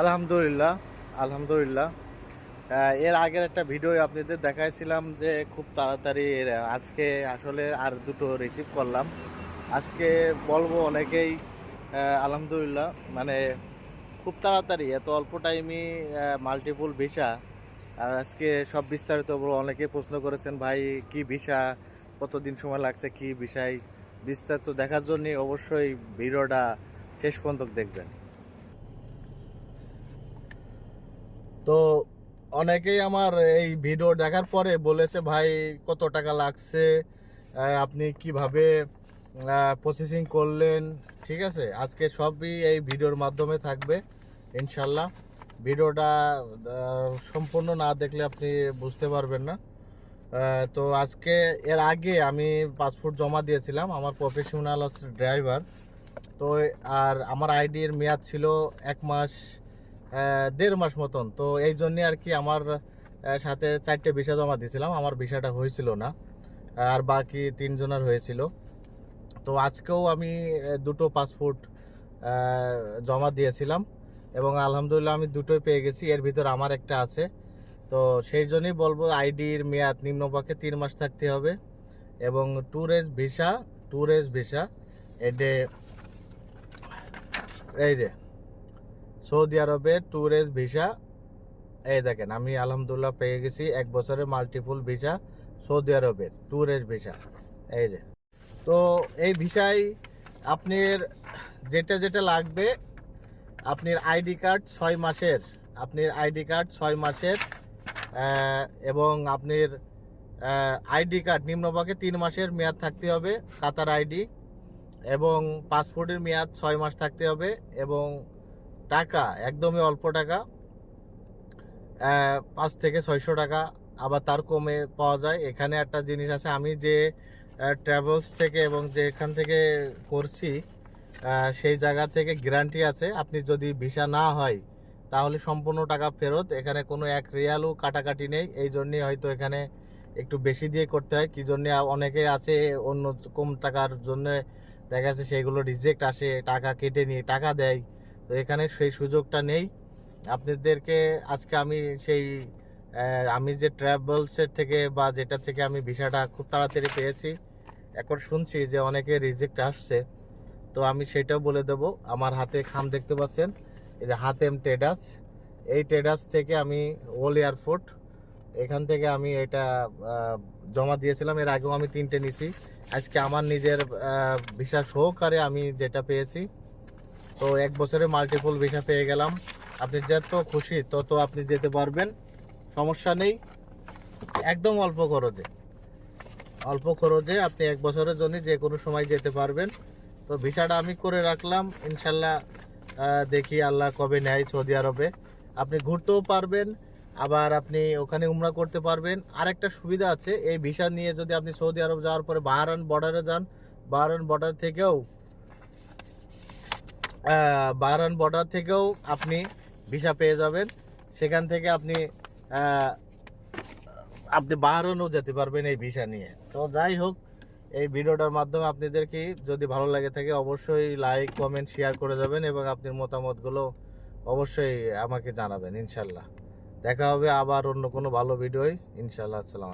আলহামদুলিল্লাহ আলহামদুলিল্লাহ। এর আগের একটা ভিডিও আপনাদের দেখাইছিলাম যে খুব তাড়াতাড়ি আজকে আসলে আর দুটো রিসিভ করলাম। আজকে বলব অনেকেই আলহামদুলিল্লাহ মানে খুব তাড়াতাড়ি, এত অল্প টাইমই মাল্টিপুল ভিসা আর আজকে সব বিস্তারিত অনেকে প্রশ্ন করেছেন, ভাই, কি ভিসা কতদিন সময় লাগছে? কি বিষয় বিস্তারিত দেখার জন্য অবশ্যই ভিডিওটা শেষ পর্যন্ত দেখবেন। তো অনেকেই আমার এই ভিডিও দেখার পরে বলেছে, ভাই, কত টাকা লাগছে? আপনি কীভাবে প্রসেসিং করলেন? ঠিক আছে? আজকে সবই এই ভিডিওর মাধ্যমে থাকবে, ইনশাল্লাহ। ভিডিওটা সম্পূর্ণ না দেখলে আপনি বুঝতে পারবেন না। তো আজকে, এর আগে আমি পাসপোর্ট জমা দিয়েছিলাম, আমার প্রফেশনাল হচ্ছে ড্রাইভার তো, আর আমার আইডির মেয়াদ ছিল এক মাস দেড় মাস মতন। তো এই জন্যে আর কি আমার সাথে চারটে ভিসা জমা দিয়েছিলাম। আমার ভিসাটা হয়েছিল না। আর বাকি তিনজনের হয়েছিল। তো আজকেও আমি দুটো পাসপোর্ট জমা দিয়েছিলাম। এবং আলহামদুলিল্লাহ আমি দুটোই পেয়ে গেছি। এর ভিতর আমার একটা আছে। তো সেই জন্যই বলব, আইডির মেয়াদ নিম্নপক্ষে তিন মাস থাকতে হবে। এবং ট্যুরিস্ট ভিসা ট্যুরিস্ট ভিসা এডে এই যে সৌদি আরবের ট্যুরিস্ট ভিসা এই দেখেন, আমি আলহামদুলিল্লাহ পেয়ে গেছি এক বছরে মাল্টিপুল ভিসা সৌদি আরবের ট্যুরিস্ট ভিসা এই যে। তো এই ভিসায় আপনার যেটা যেটা লাগবে, আপনার আইডি কার্ড ছয় মাসের, আপনার আইডি কার্ড ছয় মাসের এবং আপনার আইডি কার্ড নিম্নপক্ষে তিন মাসের মেয়াদ থাকতে হবে, কাতার আইডি এবং পাসপোর্টের মেয়াদ ছয় মাস থাকতে হবে, এবং টাকা, একদমই অল্প টাকা। পাঁচ থেকে ছয়শো টাকা আবার তার কমে পাওয়া যায়। এখানে একটা জিনিস আছে, আমি যে ট্রাভেলস থেকে এবং যে এখান থেকে করছি সেই জায়গা থেকে গ্যারান্টি আছে। আপনি যদি ভিসা না হয়, তাহলে সম্পূর্ণ টাকা ফেরত। এখানে কোনো এক রিয়ালও কাটাকাটি নেই। এই জন্যই হয়তো এখানে একটু বেশি দিয়ে করতে হয়। কি জন্যে অনেকে আছে, অন্য কম টাকার জন্য দেখা যাচ্ছে সেগুলো রিজেক্ট আসে, টাকা কেটে নিয়ে টাকা দেয়। তো এখানে সেই সুযোগটা নেই। আপনাদেরকে আজকে আমি সেই আমি যে ট্রাভেলসের থেকে বা যেটা থেকে আমি ভিসাটা খুব তাড়াতাড়ি পেয়েছি, এখন শুনছি যে অনেকে রিজেক্ট আসছে। তো আমি সেটাও বলে দেব। আমার হাতে খাম দেখতে পাচ্ছেন, এই যে হাতেম টেডাস এই টেডাস থেকে আমি ওল এয়ারপোর্ট এখান থেকে আমি এটা জমা দিয়েছিলাম। এর আগেও আমি তিনটে নিছি। আজকে আমার নিজের ভিসা সহকারে আমি যেটা পেয়েছি তো এক বছরে মাল্টিপল ভিসা পেয়ে গেলাম। আপনি যত খুশি তত আপনি যেতে পারবেন, সমস্যা নেই। একদম অল্প খরচে। অল্প খরচে আপনি এক বছরের জন্য যে কোনো সময় যেতে পারবেন। তো ভিসাটা আমি করে রাখলাম, ইনশাল্লাহ দেখি আল্লাহ কবে নেয় সৌদি আরবে। আপনি ঘুরতেও পারবেন, আবার আপনি ওখানে উমরা করতে পারবেন। আরেকটা সুবিধা আছে, এই ভিসা নিয়ে যদি আপনি সৌদি আরব যাওয়ার পরে বাহারান বর্ডারে যান বাহারান বর্ডার থেকেও বাহারান বর্ডার থেকেও আপনি ভিসা পেয়ে যাবেন। সেখান থেকে আপনি আপনি বাহারানও যেতে পারবেন এই ভিসা নিয়ে। তো যাই হোক, এই ভিডিওটার মাধ্যমে আপনাদেরকে যদি ভালো লাগে থাকে অবশ্যই লাইক কমেন্ট শেয়ার করে যাবেন এবং আপনার মতামতগুলো অবশ্যই আমাকে জানাবেন, ইনশাল্লাহ। দেখা হবে আবার অন্য কোনো ভালো ভিডিওয় ইনশাল্লাহ, আসসালাম